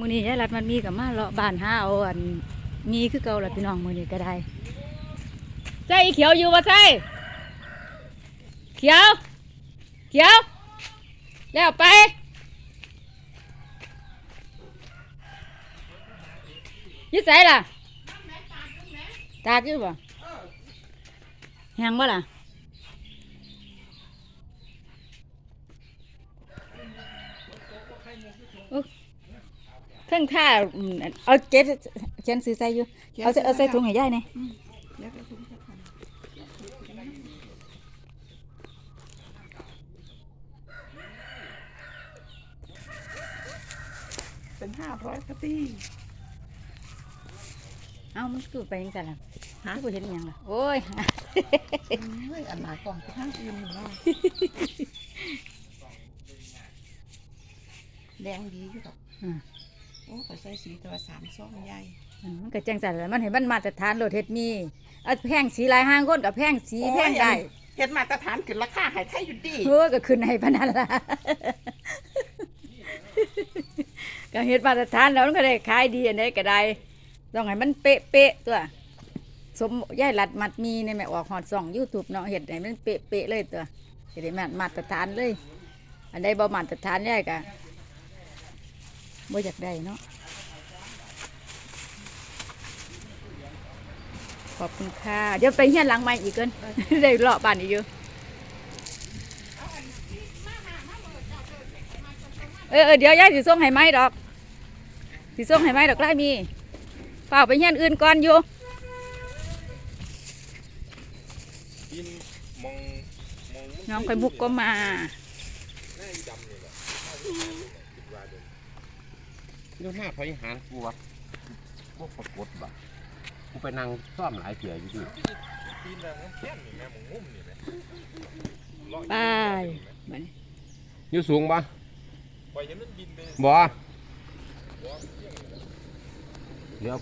มื้อนี้ยายรัดมันมีกับมาเลาะบ้านหาเอาอันมีคือเก่าละพี่น้องมื้อนี้ก็ได้ใส่เขียวอยู่บ่ใส่เขียว เขียว แล้วไป ยิ่ใส่ล่ะ ตากอยู่บ่แห้งบ่ล่ะอุ๊ย เครื่องท่าอืมเอาเก็บเขียนซื้อใส่อยู่ เอาใส่เอาใส่ถุงให้ยายหนี่อยแล้วก็ถุงสักพันเป็นห้าร้อยกะตีเอามันคือไปยังไงล่ะฮะคือบ่เห็นอิหยังล่ะโอ้ย เฮ้ยอันหนากล่องข้างอื่นเนาะแดงดีอยู่ดอกอืม โอ้ก็ใส่สีตัวสามซ่องใหญ่อืมมันก็จังสั่นแหละมันเห็นมันมาตรฐานโลดเฮ็ดมีเอาแพงสีหลายห้างคนกับแพงสีแพงได้เห็นมาตรฐานขึ้นราคาใหายไทยอยู่ดีเออก็ขึ้นให้พนันละก็เฮ็ดมาตรฐานแล้วมันก็ได้ขายดีอันใดก็ได้ต้องให้มันเป๊ะเป๊ะๆตัวสมยายรัดมัดมีในแม่ออกฮอดซ่อง YouTube เนาะเฮ็ดให้มันเป๊ะเป๊ะๆเลยตัวจะได้มามาตรฐานเลย อันใดบ่มาตรฐานยายก็ บ่อยากได้เนาะขอบคุณค่ะ เดี๋ยวไปเฮียนหลังใหม่อีกเกินได้เลาะบ้านอีกอยู่เออเออเดี๋ยวยายสิส่งให้ไหมดอกสิส่งให้ไหมดอกไล่มีเปล่าไปเฮียนอื่นก่อนอยู่กินมองมองน้องไข่มุกก็มา เดิมอยู่หน้าพยหารกูวะพวกปรากฏบ่กูไปนั่งซ่อมหลายเถื่ออยู่ดิปีนแล้วมันแค่นี่แม่มึงงุ้มนี่แม่ไปบัดนี้อยู่สูงบ่ปล่อยให้มันบินไปบ่เดี๋ยว